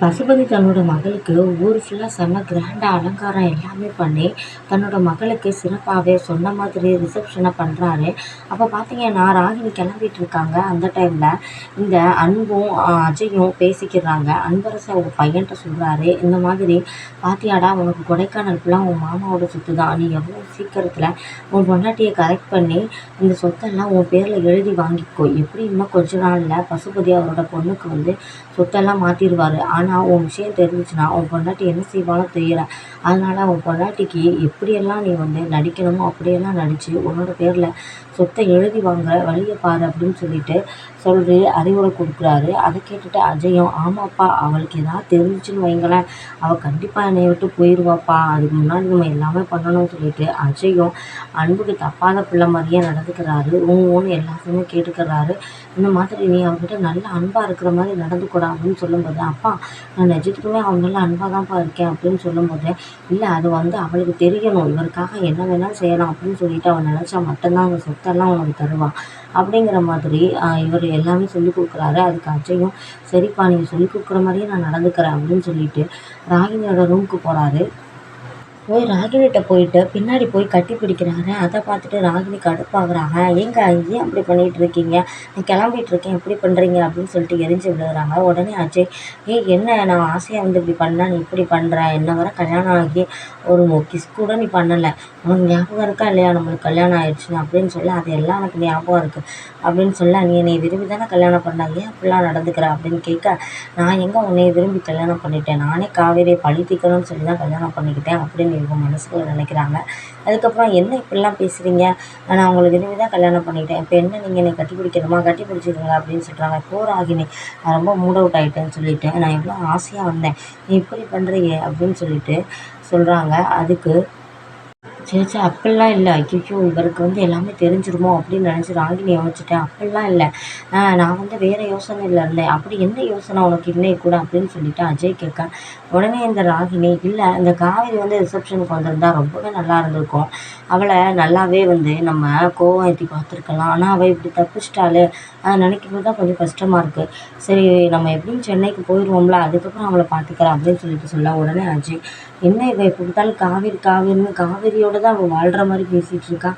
பசுபதி தன்னோட மகளுக்கு ஊர் ஃபுல்லாக செம்ம கிராண்டாக அலங்காரம் எல்லாமே பண்ணி தன்னோட மகளுக்கு சிறப்பாகவே சொன்ன மாதிரி ரிசப்ஷனை பண்ணுறாரு அப்போ பார்த்தீங்கன்னா ராகினி கிளம்பிட்டு இருக்காங்க. அந்த டைமில் இந்த அன்பும் அஜயும் பேசிக்கிறாங்க. அன்பரசை அவங்க பையன்கிட்ட சொல்கிறாரு இந்த மாதிரி பாத்தியாடா உனக்கு கொடைக்கானல் ஃபுல்லாக உன் மாமாவோட சொத்து தான். நீ எவ்வளோ சீக்கிரத்தில் உன் பொண்டாட்டியை கரெக்ட் பண்ணி இந்த சொத்தெல்லாம் உன் பேரில் எழுதி வாங்கிக்கோ. எப்படி இன்னும் கொஞ்ச நாளில் பசுபதி அவரோட பொண்ணுக்கு வந்து சொத்தெல்லாம் மாற்றிடுவார் ஆனால் உன் விஷயம் தெரிஞ்சிச்சுன்னா உன் பொண்டாட்டி என்ன செய்வாலும் தெரியல. அதனால் உன் பொண்டாட்டிக்கு எப்படியெல்லாம் நீ வந்து நடிக்கணுமோ அப்படியெல்லாம் நடித்து உன்னோட பேரில் சொத்தை எழுதி வாங்க வழியை பாரு அப்படின்னு சொல்லிட்டு சொல்லி அறிவுரை கொடுக்குறாரு. அதை கேட்டுட்டு அஜயும் ஆமாப்பா அவளுக்கு எதாவது தெரிஞ்சிச்சுன்னு வைங்களேன். அவள் கண்டிப்பாக என்னை விட்டு போயிடுவாப்பா அதுக்கு முன்னாடி நம்ம எல்லாமே பண்ணணும்னு சொல்லிட்டு அஜயும் அன்புக்கு தப்பாத பிள்ளை மாதிரியே நடந்துக்கிறாரு. ஊன்னு எல்லாத்தையுமே கேட்டுக்கிறாரு. இந்த மாதிரி நீ அவங்ககிட்ட நல்ல அன்பாக இருக்கிற மாதிரி நடந்துக்கூடா அப்படின்னு சொல்லும்போது அப்பா நான் நிஜத்துக்குமே அவங்கள அன்பாக தான்ப்பா இருக்கேன் அப்படின்னு சொல்லும்போது இல்லை அது வந்து அவளுக்கு தெரியணும். இவருக்காக என்ன வேணாலும் செய்யலாம் அப்படின்னு சொல்லிட்டு அவன் நினச்சா மட்டும்தான் அவங்க சொத்தெல்லாம் அவனுக்கு தருவான் அப்படிங்கிற மாதிரி இவர் எல்லாமே சொல்லிக் கொடுக்குறாரு. அதுக்கு அச்சையும் சரிப்பா நீங்கள் சொல்லிக் கொடுக்குற மாதிரியே நான் நடந்துக்கிறேன் அப்படின்னு சொல்லிட்டு ராகினியோட ரூமுக்கு போகிறாரு போய் ராகினிகிட்ட போயிட்டு பின்னாடி போய் கட்டி பிடிக்கிறாரு அதை பார்த்துட்டு ராகினி கடுப்பாகிறாங்க. ஏங்க ஏன் அப்படி பண்ணிகிட்டு இருக்கீங்க? நான் கிளம்பிட்டு இருக்கேன். இப்படி பண்ணுறீங்க அப்படின்னு சொல்லிட்டு எரிஞ்சு விழுகிறாங்க. உடனே அஜய் ஏய் என்ன? நான் ஆசையாக வந்து இப்படி பண்ணால் நீ இப்படி பண்ணுற என்ன வர கல்யாணம் ஆகி ஒரு கிஸ் கூட நீ பண்ணலை. உனக்கு ஞாபகம் இருக்கா இல்லையா? நம்மளுக்கு கல்யாணம் ஆயிடுச்சுன்னு அப்படின்னு சொல்லி அது எல்லாம் எனக்கு ஞாபகம் இருக்குது அப்படின்னு சொல்ல நீ என்னை விரும்பி தானே கல்யாணம் பண்ண? ஏன் அப்படிலாம் நடந்துக்கிற? அப்படின்னு கேட்க நான் எங்கே உன்னை விரும்பி கல்யாணம் பண்ணிட்டேன்? நானே காவேரியை பழி தீக்கணும்னு சொல்லி தான் கல்யாணம் பண்ணிக்கிட்டேன். அப்படின்னு இவங்க மனசுக்குள்ளே நினைக்கிறாங்க. அதுக்கப்புறம் என்ன இப்படிலாம் பேசுகிறீங்க நான் உங்களுக்கு விரும்பி தான் கல்யாணம் பண்ணிக்கிட்டேன் இப்போ என்ன நீங்கள் என்னை கட்டி பிடிக்கணுமா? கட்டி பிடிச்சிருங்க அப்படின்னு சொல்கிறாங்க போராகினி நான் ரொம்ப மூட் அவுட் ஆகிட்டேன்னு சொல்லிவிட்டேன் நான் இவ்வளோ ஆசையாக வந்தேன். நீ இப்படி பண்ணுறீங்க அப்படின்னு சொல்லிட்டு சொல்கிறாங்க அதுக்கு சே சே அப்படிலாம் இல்லை. ஐயோ இவருக்கு வந்து எல்லாமே தெரிஞ்சிருமோ அப்படின்னு நினச்சி ராகினி யோசிச்சிட்டேன். அப்படிலாம் இல்லை. நான் வந்து வேறு யோசனையில் இருந்தேன். அப்படி என்ன யோசனை உனக்கு இன்னைக்கு கூட அப்படின்னு சொல்லிட்டு அஜய் கேட்க உடனே இந்த ராகினி இல்லை இந்த காவேரி வந்து ரிசப்ஷனுக்கு வந்திருந்தா ரொம்பவே நல்லா இருந்திருக்கும். அவளை நல்லாவே வந்து நம்ம கோவம் ஏற்றி பார்த்துருக்கலாம். ஆனால் அவள் இப்படி தப்பிச்சிட்டாளே. அதை நினைக்கும் தான் கொஞ்சம் கஷ்டமாக இருக்குது சரி நம்ம எப்படியும் சென்னைக்கு போயிடுவோம்ல அதுக்கப்புறம் அவளை பார்த்துக்கலாம் அப்படின்னு சொல்லிட்டு சொல்ல உடனே அஜய் என்ன இவள் எப்போ பார்த்தாலும் காவேரி காவேரின்னு காவேரியோட தான் அவள் வாழ்கிற மாதிரி பேசிகிட்டு இருக்கா.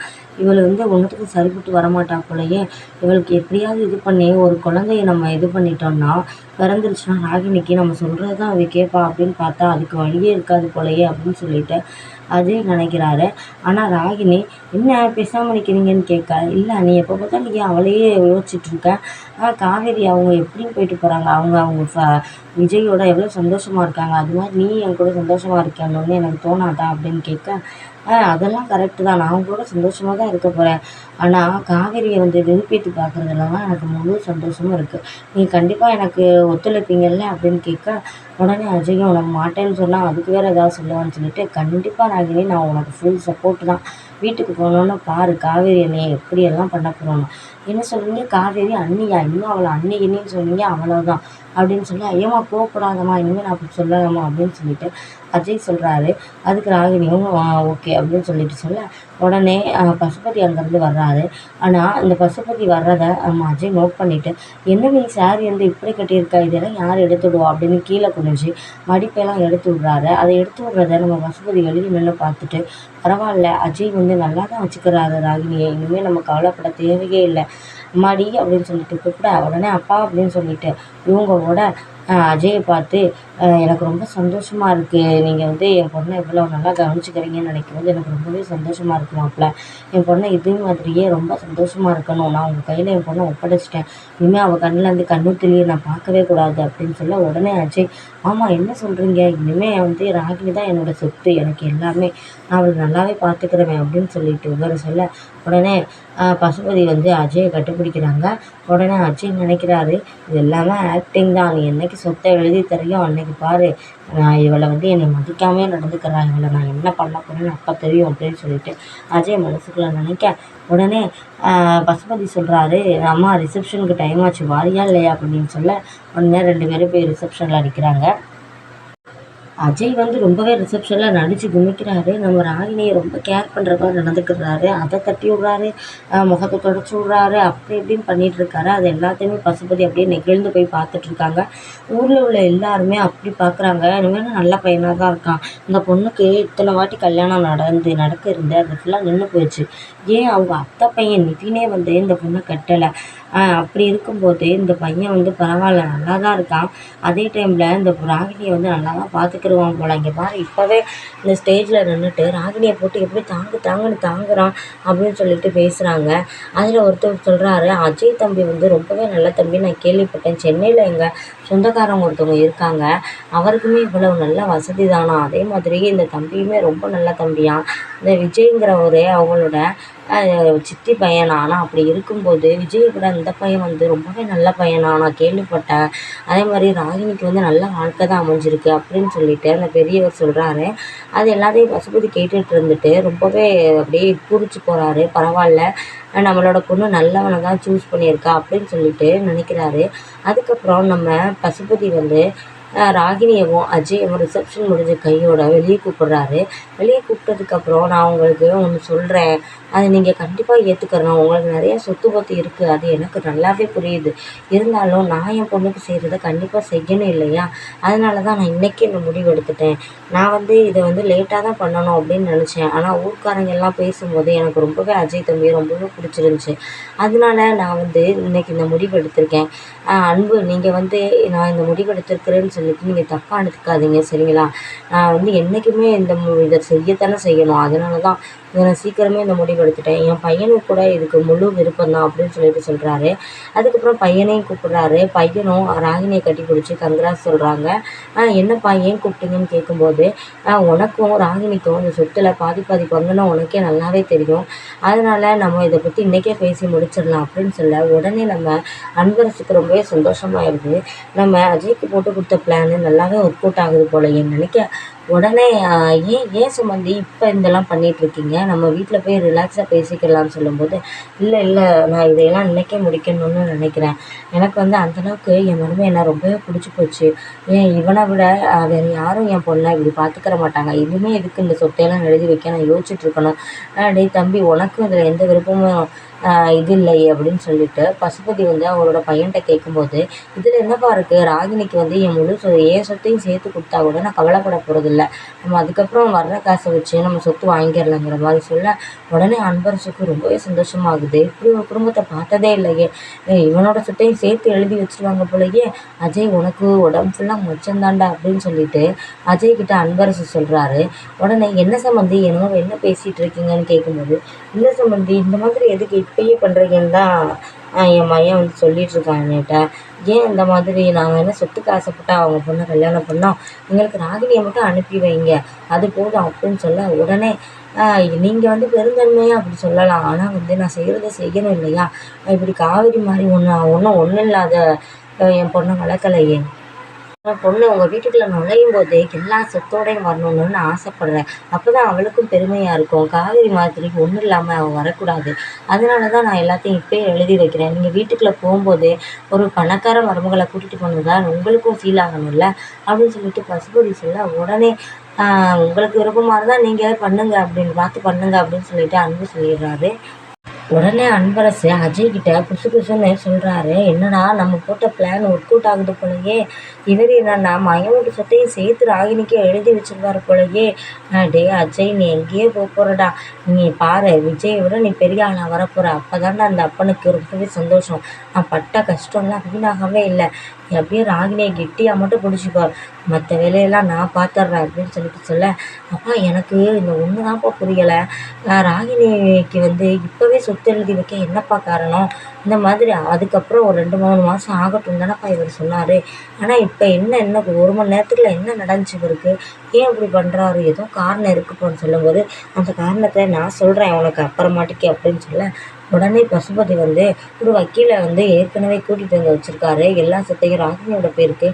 இவள் வந்து ஒன்றுத்துக்கும் சரிப்பட்டு வரமாட்டா போலயே. இவளுக்கு எப்படியாவது இது பண்ணி ஒரு குழந்தைய நம்ம இது பண்ணிட்டோம்னா பிறந்துருச்சுன்னா ராகினிக்கு நம்ம சொல்கிறது தான் அவள் கேட்பா அப்படின்னு பார்த்தா அதுக்கு வழியே இருக்காது போலயே அப்படின்னு சொல்லிட்டு அஜய் நினைக்கிறாரு. ஆனால் ராகினி என்ன பேசாமல் நிற்கிறீங்கன்னு கேட்க இல்லை நீ எப்போ பார்த்தாலும் நீ அவளையே யோசிச்சுட்ருக்க ஆனால் காவேரி அவங்க எப்படின்னு போயிட்டு போகிறாங்க அவங்க அவங்க ஃப விஜயோட எவ்வளோ சந்தோஷமாக இருக்காங்க. அது மாதிரி நீ என் கூட சந்தோஷமாக இருக்கணும்னு எனக்கு தோணாதா? அப்படின்னு கேட்க அதெல்லாம் கரெக்டு தான். நான் கூட சந்தோஷமாக தான் இருக்க போகிறேன் ஆனால் காவேரியை வந்து விருப்பித்து பார்க்குறதுல தான் எனக்கு முழு சந்தோஷமும் இருக்குது நீ கண்டிப்பாக எனக்கு ஒத்துழைப்பீங்கள்ல அப்படின்னு கேட்க உடனே அஜயும் உனக்கு மாட்டேன்னு சொன்னால் அதுக்கு வேறு ஏதாவது சொல்லுவான்னு சொல்லிட்டு கண்டிப்பாக ராகினி நான் உனக்கு ஃபுல் சப்போர்ட் தான். வீட்டுக்கு போனோன்னே பாரு காவேரி என்னையை எப்படியெல்லாம் பண்ண போகிறோம் என்ன சொன்னீங்க காவேரி அண்ணியா இன்னும் அவளை அன்னிக்கின்னு சொன்னீங்க அவ்வளோதான் அப்படின்னு சொல்லி ஐயம்மா போகக்கூடாதம்மா இனிமேல் நான் அப்படி சொல்லலாமா அப்படின்னு சொல்லிட்டு அஜய் சொல்கிறாரு அதுக்கு ராகினியும் ஓகே அப்படின்னு சொல்லிட்டு சொல்ல உடனே பசுபதி அங்கேருந்து வர்றாரு. ஆனால் அந்த பசுபதி வர்றதை நம்ம அஜய் நோட் பண்ணிவிட்டு என்ன நீ சாரி வந்து இப்படி கட்டியிருக்கா? இதெல்லாம் யார் எடுத்து விடுவா? அப்படின்னு கீழே குனிஞ்சு மடிப்பெல்லாம் எடுத்து விட்றாரு. அதை எடுத்து விட்றத நம்ம பசுபதி வெளியே நின்று பார்த்துட்டு பரவாயில்ல அஜய் வந்து நல்லா தான் வச்சுக்கிறாரு ராகினியை. இனிமேல் நம்ம கவலைப்பட தேவையே இல்லை. அம்மாடி அப்படின்னு சொல்லிட்டு கூப்பிட உடனே அப்பா அப்படின்னு சொல்லிட்டு கூட அஜயை பார்த்து எனக்கு ரொம்ப சந்தோஷமாக இருக்குது நீங்கள் வந்து என் பொண்ணை இவ்வளோ நல்லா கவனிச்சுக்கிறீங்கன்னு நினைக்கும்போது எனக்கு ரொம்பவே சந்தோஷமாக இருக்குது மாப்பிள்ள என் பொண்ணை இதே மாதிரியே ரொம்ப சந்தோஷமாக இருக்கணும். நான் உங்கள் கையில் என் பொண்ணை ஒப்படைச்சிட்டேன். இனிமேல் அவள் கண்ணிலேருந்து கண்ணு நான் பார்க்கவே கூடாது அப்படின்னு சொல்ல உடனே அஜய் ஆமாம் என்ன சொல்கிறீங்க இனிமேல் வந்து ராகினி தான் என்னோடய சொத்து. எனக்கு எல்லாமே நான் அவளை நல்லாவே பார்த்துக்கிறவேன் அப்படின்னு சொல்லிட்டு இவர் சொல்ல உடனே பசுபதி வந்து அஜயை கட்டுப்பிடிக்கிறாங்க. உடனே அஜய் நினைக்கிறாரு இது எல்லாமே ஆக்டிங் தான். நீ என்னைக்கு சொத்தை எழுதி தரையோ அன்னைக்கு பாரு நான் இவளை வந்து என்னை மதிக்காமே நடந்துக்கிறா இவளை நான் என்ன பண்ண போகிறேன்னு அப்போ தெரியும் அப்படின்னு சொல்லிட்டு அஜய் மனசுக்குள்ளே நினைக்க உடனே பசுபதி சொல்கிறாரு அம்மா ரிசப்ஷனுக்கு டைம் ஆச்சு வாரியா இல்லையா? அப்படின்னு சொல்ல உடனே ரெண்டு பேரும் போய் ரிசப்ஷனில் நிற்கிறாங்க அஜய் வந்து ரொம்பவே ரிசப்ஷனில் நடித்து குமிக்கிறாரு. நம்ம ராகினியை ரொம்ப கேர் பண்ணுற மாதிரி நடந்துக்கிறாரு. அதை தட்டி விட்றாரு. முகத்தை தொடச்சி விட்றாரு. அப்படி இப்படின்னு பண்ணிட்டு இருக்காரு. அது எல்லாத்தையுமே பசுபதி அப்படியே நெகிழ்ந்து போய் பார்த்துட்ருக்காங்க ஊரில் உள்ள எல்லாருமே அப்படி பார்க்குறாங்க. இனிமேல் நல்ல பையனாக தான் இருக்கான். இந்த பொண்ணுக்கு இத்தனை வாட்டி கல்யாணம் நடந்து நடக்க இருந்து அது ஃபுல்லாக நின்று போயிடுச்சு ஏன் அவங்க அத்தை பையன் நிதினே வந்து இந்த பொண்ணை கட்டலை? அப்படி இருக்கும்போது இந்த பையன் வந்து பரவாயில்ல நல்லா தான் இருக்கான். அதே டைமில் இந்த ராகினியை வந்து நல்லா தான் பார்த்துக்கிடுவான் போல. இங்கே பாரு இப்போவே இந்த ஸ்டேஜில் நின்றுட்டு ராகினியை போட்டு எப்படி தாங்கு தாங்குன்னு தாங்குறான் அப்படின்னு சொல்லிட்டு பேசுகிறாங்க அதில் ஒருத்தர் சொல்கிறாரு அஜய் தம்பி வந்து ரொம்பவே நல்ல தம்பி. நான் கேள்விப்பட்டேன். சென்னையில் எங்கள் சொந்தக்காரங்க ஒருத்தவங்க இருக்காங்க. அவருக்குமே இவ்வளவு நல்ல வசதி தானா? அதே மாதிரி இந்த தம்பியுமே ரொம்ப நல்ல தம்பியாம். இந்த விஜய்ங்கிறவர் அவங்களோட சித்தி பையனா ஆனால் அப்படி இருக்கும்போது விஜயை விட இந்த பையன் வந்து ரொம்பவே நல்ல பையனா நான் கேள்விப்பட்டேன். அதே மாதிரி ராகினிக்கு வந்து நல்ல வாழ்க்கை தான் அமைஞ்சிருக்கு அப்படின்னு சொல்லிட்டு அந்த பெரியவர் சொல்கிறாரு அது எல்லாத்தையும் பசுபதி கேட்டுட்டு இருந்துட்டு ரொம்பவே அப்படியே பூரிச்சு போகிறாரு பரவாயில்ல. நம்மளோட பொண்ணு நல்லவனை தான் சூஸ் பண்ணியிருக்கா அப்படின்னு சொல்லிட்டு நினைக்கிறாரு. அதுக்கப்புறம் நம்ம பசுபதி வந்து ராகினியவும் அஜயவும் ரிசப்ஷன் முடிஞ்ச கையோட வெளியே கூப்பிட்றாரு. வெளியே கூப்பிட்டதுக்கப்புறம் நான் உங்களுக்கு ஒன்று சொல்கிறேன் அதை நீங்கள் கண்டிப்பாக ஏற்றுக்கிறேன் உங்களுக்கு நிறைய சொத்து பத்து இருக்குது அது எனக்கு நல்லாவே புரியுது. இருந்தாலும் நான் என் பொண்ணுக்கு செய்கிறத கண்டிப்பாக செய்யணும் இல்லையா? அதனால தான் நான் இன்றைக்கி இந்த முடிவு எடுத்துட்டேன். நான் வந்து இதை வந்து லேட்டாக தான் பண்ணணும் அப்படின்னு நினச்சேன். ஆனால் ஊர்க்காரங்க எல்லாம் பேசும்போது எனக்கு ரொம்பவே அஜய் தம்பியை ரொம்பவே பிடிச்சிருந்துச்சி. அதனால நான் வந்து இன்றைக்கி இந்த முடிவு எடுத்திருக்கேன். அன்பு நீங்கள் வந்து நான் இந்த முடிவு எடுத்திருக்கிறேன்னு சொல்லிட்டு நீங்கள் தப்பாக எடுத்துக்காதீங்க சரிங்களா? நான் வந்து என்றைக்குமே இந்த இதை செய்யத்தானே செய்யணும். அதனால தான் நான் சீக்கிரமே இந்த முடிவு எடுத்துட்டேன் என் பையனுக்கு கூட இதுக்கு முழு விருப்பம் தான் அப்படின்னு சொல்லிட்டு சொல்கிறாரு அதுக்கப்புறம் பையனையும் கூப்பிட்றாரு. பையனும் ராகினியை கட்டி பிடிச்சி கங்கராஸ் சொல்கிறாங்க என்னப்பா ஏன் கூப்பிட்டீங்கன்னு கேட்கும்போது உனக்கும் ராகினிக்கும் இந்த சொத்தில் பாதி பாதி பங்குன்னு உனக்கே நல்லாவே தெரியும். அதனால் நம்ம இதை பற்றி இன்றைக்கே பேசி முடிச்சிடலாம் அப்படின்னு சொல்ல உடனே நம்ம அன்பரசுக்கு ரொம்பவே சந்தோஷமாயிருது நம்ம அஜய்க்கு போட்டு கொடுத்த பிளான் நல்லாவே ஒர்க் அவுட் ஆகுது போல என் நினைக்க உடனே ஏன் ஏன் சுமந்தி இப்போ இதெல்லாம் பண்ணிகிட்ருக்கீங்க நம்ம வீட்டில் போய் ரிலாக்ஸாக பேசிக்கலாம்னு சொல்லும்போது இல்லை இல்லை நான் இதையெல்லாம் இன்றைக்கே முடிக்கணும்னு நினைக்கிறேன். எனக்கு வந்து அந்தளவுக்கு என் மருமை என்ன ரொம்பவே பிடிச்சி போச்சு. ஏன் இவனை விட வேறு யாரும் என் பொண்ணை இப்படி பார்த்துக்கிற மாட்டாங்க. இனிமே எதுக்கு இந்த சொத்தையெல்லாம் எழுதி வைக்க நான் யோசிச்சுட்ருக்கணும் டேய் தம்பி உனக்கும் இதில் எந்த விருப்பமும் இது இல்லை அப்படின்னு சொல்லிட்டு பசுபதி வந்து அவரோட பையன்கிட்ட கேட்கும்போது இதில் என்னப்பா இருக்குது ராகினிக்கு வந்து என் முழு சொ என் சொத்தையும் சேர்த்து கொடுத்தா கூட நான் கவலைப்பட போகிறதில்ல நம்ம அதுக்கப்புறம் வர்ற காசை வச்சு நம்ம சொத்து வாங்கிடலாங்கிற மாதிரி சொல்ல உடனே அன்பரசுக்கு ரொம்பவே சந்தோஷமாகுது. இப்படி ஒரு குடும்பத்தை பார்த்ததே இல்லையே. இவனோட சொத்தையும் சேர்த்து எழுதி வச்சுருவாங்க போலயே. அஜய் உனக்கு உடம்பு ஃபுல்லாக மொச்சந்தாண்டா அப்படின்னு சொல்லிட்டு அஜய் கிட்ட அன்பரசு சொல்கிறாரு உடனே என்ன சம்மந்தி என்னமோ என்ன பேசிகிட்டு இருக்கீங்கன்னு கேட்கும்போது இல்லை சம்மந்தி இந்த மாதிரி எதுக்கு இப்பயே பண்ணுறீங்கன்னு தான் என் பையன் வந்து சொல்லிகிட்ருக்கான் என்கிட்ட. ஏன் இந்த மாதிரி? நாங்கள் என்ன சொத்துக்கு ஆசைப்பட்டா அவங்க பொண்ணை கல்யாணம் பண்ணோம்? எங்களுக்கு ராகினியை மட்டும் அனுப்பி வைங்க. அது போதும் அப்படின்னு சொல்ல உடனே நீங்கள் வந்து பெருந்தன்மையாக அப்படி சொல்லலாம். ஆனால் வந்து நான் செய்கிறத செய்யணும் இல்லையா? இப்படி காவிரி மாதிரி ஒன்று ஒன்றும் ஒன்றும் இல்லாத என் பொண்ணை வளர்க்கலையே. பொண்ணு உங்கள் வீட்டுக்குள்ளே நுழையும் போதே எல்லா சொத்தோடையும் வரணும்னு நான் அப்போ தான் அவளுக்கும் பெருமையாக இருக்கும். காவேரி மாதிரி ஒன்றும் இல்லாமல் அவள் வரக்கூடாது. அதனால தான் நான் எல்லாத்தையும் இப்போயே எழுதி வைக்கிறேன். நீங்கள் வீட்டுக்குள்ளே போகும்போதே ஒரு பணக்கார மருமகளை கூட்டிகிட்டு போனதா உங்களுக்கும் ஃபீல் ஆகணும்ல? அப்படின்னு சொல்லிட்டு பசுபதி சொல்ல உடனே உங்களுக்கு விருப்பமாக இருந்தால் நீங்கள் பண்ணுங்கள் அப்படின்னு பார்த்து பண்ணுங்கள் அப்படின்னு சொல்லிட்டு அன்பு சொல்லிடுறாரு. உடனே அன்பரசு அஜய் கிட்ட புசு புசுன்னு சொல்கிறாரு என்னடா நம்ம போட்ட பிளான் ஒர்க் அவுட் ஆகுது போலயே. இவர் என்னன்னா மயமோட சொத்தையும் சேர்த்து ராகினிக்கே எழுதி வச்சிருவாரு போலயே. டே அஜய் நீ எங்கேயே போக போகிறடா நீ பாரு விஜயை விட நீ பெரிய ஆளாக வரப்போகிற அப்போ தாண்டா அந்த அப்பனுக்கு ரொம்பவே சந்தோஷம். நான் பட்ட கஷ்டம்லாம் வீணாகவே இல்லை. நீ அப்படியே ராகினியை கெட்டியாக மட்டும் பிடிச்சிக்கோ. மற்ற வேலையெல்லாம் நான் பார்த்துட்றேன் அப்படின்னு சொல்லிட்டு சொல்ல அப்பா எனக்கு இந்த ஒன்று தான்ப்பா புரியலை ராகினிக்கு வந்து இப்போவே சொத்து எழுதி வைக்க என்னப்பா காரணம்? இந்த மாதிரி அதுக்கப்புறம் ஒரு ரெண்டு மூணு மாதம் ஆகட்டும் தானேப்பா இவர் சொன்னார். ஆனால் இப்போ என்ன என்ன ஒரு மணி நேரத்துக்குள்ள என்ன நடந்துச்சு இவருக்கு? ஏன் இப்படி பண்ணுறாரு ஏதோ காரணம் இருக்குப்பான்னு சொல்லும்போது அந்த காரணத்தை நான் சொல்கிறேன் உனக்கு அப்புறமாட்டிக்கு அப்படின்னு சொல்ல உடனே பசுபதி வந்து ஒரு வக்கீலை வந்து ஏற்கனவே கூட்டிகிட்டு வந்து வச்சுருக்காரு. எல்லா சொத்தையும் ராகினியோட பேருக்கு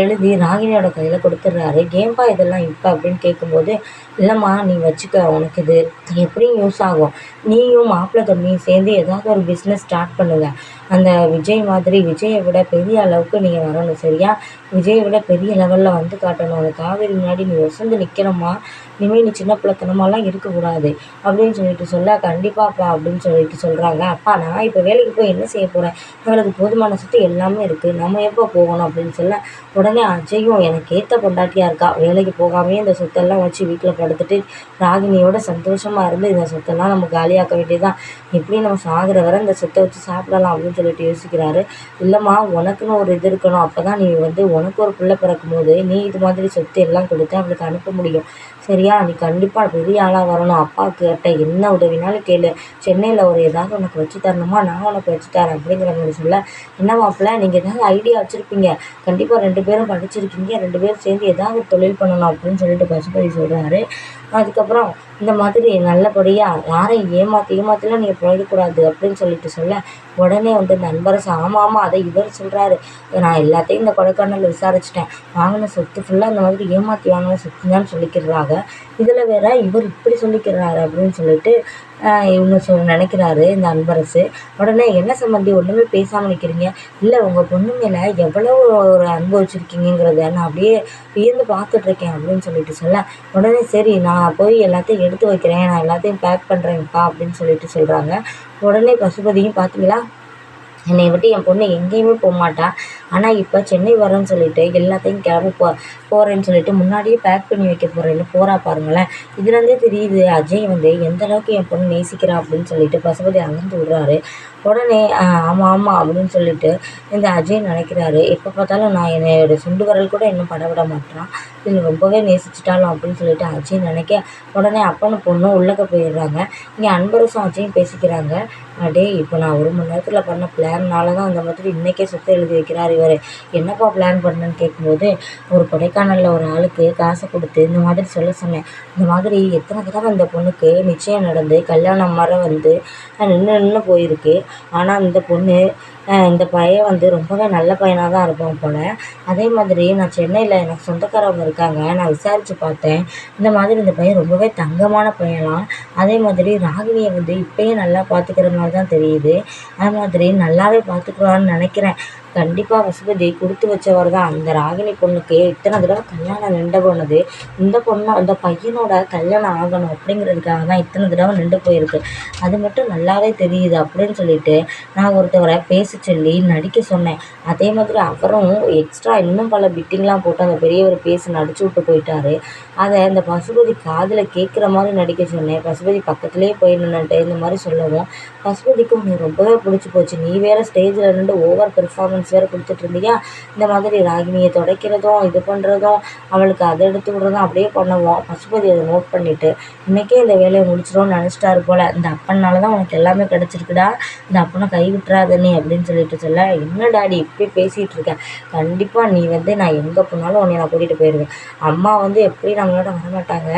எழுதி ராகினியோட கையில் கொடுத்துட்றாரு. கேம்பா இதெல்லாம் இப்போ அப்படின்னு கேட்கும்போது இல்லைம்மா நீ வச்சுக்க உனக்கு இது எப்படியும் யூஸ் ஆகும்? நீயும் மாப்பிள்ளை தம்பியும் சேர்ந்து ஏதாவது ஒரு பிஸ்னஸ் ஸ்டார்ட் பண்ணுங்கள் அந்த விஜய் மாதிரி விஜயை விட பெரிய அளவுக்கு நீங்கள் வரணும் சரியா? விஜயை விட பெரிய லெவலில் வந்து காட்டணும். அந்த காவேரி முன்னாடி நீ வசந்து நிற்கிறம்மா இனிமேல் நீ சின்ன பிள்ளைத்தனமாலாம் இருக்கக்கூடாது. அப்படின்னு சொல்லிட்டு சொல்ல கண்டிப்பாப்பா அப்படின்னு சொல்லிட்டு சொல்கிறாங்க அப்பா நான் இப்போ வேலைக்கு போய் என்ன செய்ய போகிறேன் அவளுக்கு போதுமான சொத்து எல்லாமே இருக்குது நம்ம எப்போ போகணும்? அப்படின்னு சொல்ல உடனே அஜயும் எனக்கு ஏற்ற பொண்டாட்டியாக இருக்கா? வேலைக்கு போகாமே இந்த சொத்தெல்லாம் வச்சு வீட்டில் படுத்துட்டு ராகினியோட சந்தோஷமாக இருந்து இந்த சொத்தெல்லாம் நம்ம காலியாக்க வேண்டியதுதான். எப்படி நம்ம சாகிற வரை இந்த சொத்தை வச்சு சாப்பிடலாம் அப்படின்னு சொல்லிட்டு யோசிக்கிறாரு. இல்லைம்மா உனக்குன்னு ஒரு இது இருக்கணும். அப்போ தான் நீ வந்து உனக்கு ஒரு பிள்ளை பிறக்கும் போது நீ இது மாதிரி சொத்து எல்லாம் கொடுத்து அவளுக்கு அனுப்ப முடியும். சரியா? நீ கண்டிப்பாக பெரிய ஆளாக வரணும். அப்பாக்கிட்ட என்ன உதவினாலும் கேளு. சென்னையில் ஒரு ஏதாவது உனக்கு வச்சு தரணுமா? நான் உனக்கு வச்சு தரேன் அப்படிங்கிற மாதிரி சொல்ல என்ன மாப்பிள்ள நீங்கள் ஏதாவது ஐடியா வச்சுருப்பீங்க. கண்டிப்பாக ரெண்டு பேரும் படிச்சிருக்கீங்க ரெண்டு பேரும் சேர்ந்து ஏதாவது தொழில் பண்ணணும் அப்படின்னு சொல்லிட்டு பசுபதி சொல்கிறாரு அதுக்கப்புறம் இந்த மாதிரி நல்லபடியாக யாரையும் ஏமாற்றி ஏமாற்றிலாம் நீங்கள் போயிடக்கூடாது அப்படின்னு சொல்லிட்டு சொல்ல உடனே வந்து நண்பரசு ஆமாம் ஆமாம் அதை இவர் சொல்கிறாரு நான் எல்லாத்தையும் இந்த கொடைக்கானலில் விசாரிச்சிட்டேன். வாங்கின சொத்து ஃபுல்லாக இந்த மாதிரி ஏமாற்றி வாங்கின சொத்து தான் சொல்லிக்கிறாங்க இதில் வேற இவர் இப்படி சொல்லிக்கிறாரு அப்படின்னு சொல்லிட்டு இவங்க சொல் நினைக்கிறாரு இந்த அன்பரசு உடனே என்ன சம்பந்தி ஒன்றுமே பேசாமல் நிற்கிறீங்க இல்லை உங்கள் பொண்ணு மேலே எவ்வளோ ஒரு அனுபவிச்சிருக்கீங்கிறத நான் அப்படியே வியந்து பார்த்துட்ருக்கேன் அப்படின்னு சொல்லிட்டு சொல்ல உடனே சரி நான் நான் போய் எல்லாத்தையும் எடுத்து வைக்கிறேன் நான் எல்லாத்தையும் பேக் பண்ணுறேன்ப்பா அப்படின்னு சொல்லிட்டு சொல்கிறாங்க உடனே பசுபதியும் பார்த்தீங்களா என்னை விட்டு என் பொண்ணு எங்கேயுமே போக மாட்டா ஆனால் இப்போ சென்னை வரேன்னு சொல்லிட்டு எல்லாத்தையும் கிளம்பி போ போகிறேன்னு சொல்லிட்டு முன்னாடியே பேக் பண்ணி வைக்க போகிறேன்னு போகிறா பாருங்களேன். இதுலேருந்தே தெரியுது அஜய் வந்து எந்த அளவுக்கு என் பொண்ணு நேசிக்கிறா அப்படின்னு சொல்லிட்டு பசுபதி அங்கேருந்து விடுறாரு. உடனே ஆமாம் ஆமாம் அப்படின்னு சொல்லிட்டு இந்த அஜய் நினைக்கிறாரு. எப்போ பார்த்தாலும் நான் என்னோடய சுண்டு வரல் கூட இன்னும் பட விட மாட்டேறான் இதில் ரொம்பவே நேசிச்சிட்டாலும் அப்படின்னு சொல்லிட்டு அஜய் நினைக்க உடனே அப்பனும் பொண்ணும் உள்ளக்க போயிடுறாங்க. இங்கே அன்பரசும் அஜயும் பேசிக்கிறாங்க. அடே இப்போ நான் ஒரு மணி நேரத்தில் பண்ண பிளான்னால தான் அந்த மாதிரி இன்றைக்கே சொத்து எழுதி வைக்கிறார் இவர். என்னப்பா பிளான் பண்ணேன்னு கேட்கும்போது ஒரு கொடைக்கானலில் ஒரு ஆளுக்கு காசை கொடுத்து இந்த மாதிரி சொல்ல சொன்னேன். இந்த மாதிரி எத்தனை தடவை அந்த பொண்ணுக்கு நிச்சயம் நடந்து கல்யாணம் மரம் வந்து நின்று நின்று போயிருக்கு. ஆனால் அந்த பொண்ணு இந்த பையன் வந்து ரொம்பவே நல்ல பையனாக தான் இருப்பான் போல். அதே மாதிரி நான் சென்னையில் எனக்கு சொந்தக்காரவங்க இருக்காங்க. நான் விசாரித்து பார்த்தேன். இந்த மாதிரி இந்த பையன் ரொம்பவே தங்கமான பையனாம். அதே மாதிரி ராகினியை வந்து இப்போயே நல்லா பார்த்துக்கிற மாதிரி தான் தெரியுது. அது மாதிரி நல்லாவே பார்த்துக்குவான்னு நினைக்கிறேன். கண்டிப்பாக வசுபதி கொடுத்து வச்சவர் தான். அந்த ராகினி பொண்ணுக்கு இத்தனை தடவை கல்யாணம் நின்று போனது இந்த பொண்ணு அந்த பையனோட கல்யாணம் ஆகணும் அப்படிங்கிறதுக்காக தான் இத்தனை தடவை நின்று போயிருக்கு. அது மட்டும் நல்லாவே தெரியுது அப்படின்னு சொல்லிட்டு நான் ஒருத்தவரை பேச சொல்லி நடிக்க சொன்னேன். அதே மாதிரி அவரும் எக்ஸ்ட்ரா இன்னும் பல பிட்டிங்லாம் போட்டு அந்த பெரியவர் பேசி நடிச்சு விட்டு போயிட்டாரு. அதை அந்த பசுபதி காதில் கேட்குற மாதிரி நடிக்க சொன்னேன். பசுபதி பக்கத்துலேயே போய் நின்றுட்டு இந்த மாதிரி சொல்லவும் பசுபதிக்கு உனக்கு ரொம்பவே பிடிச்சி போச்சு. நீ வேறு ஸ்டேஜில் நின்று ஓவர் பெர்ஃபார்மன்ஸ் வேறு கொடுத்துட்டு இருந்தியா இந்த மாதிரி ராகினியை துடைக்கிறதும் இது பண்ணுறதும் அவளுக்கு அதை எடுத்து விட்றதும் அப்படியே பண்ணுவோம். பசுபதி அதை நோட் பண்ணிவிட்டு இன்றைக்கே இந்த வேலையை முடிச்சிடும்னு நினச்சிட்டாரு போல். இந்த அப்பனால தான் உனக்கு எல்லாமே கிடச்சிருக்குடா. இந்த அப்பனை கை விட்டுறாத நீ அப்படின்னு சொல்லிட்டு சொல்ல என்ன டாடி இப்படி பேசிகிட்டு இருக்கேன் கண்டிப்பாக நீ வந்து நான் எங்கே போனாலும் உன்னை நான் கூட்டிகிட்டு போயிடுவேன் அம்மா வந்து எப்படி நம்மளோட வரமாட்டாங்க?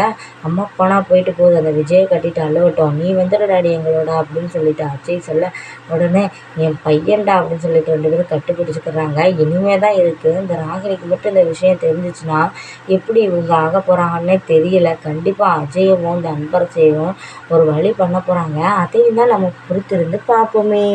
அம்மா போனால் போயிட்டு போகுது. அந்த விஜயை கட்டிட்டு அழுவட்டும். நீ வந்துடு டாடி எங்களோட அப்படின்னு சொல்லிட்டு அஜய் சொல்ல உடனே என் பையன்டா அப்படின்னு சொல்லிட்டு ரெண்டு பேரும் கட்டுப்பிடிச்சிக்கிறாங்க இனிமே தான் இருக்குது இந்த ராகினிக்கு மட்டும் இந்த விஷயம் தெரிஞ்சிச்சுன்னா எப்படி இவங்க ஆக போகிறாங்கன்னே தெரியல. கண்டிப்பாக அஜயவும் இந்த அன்பரசையும் ஒரு வழி பண்ண போகிறாங்க அதையும் தான் நம்ம பொறுத்திருந்து பார்ப்போமே.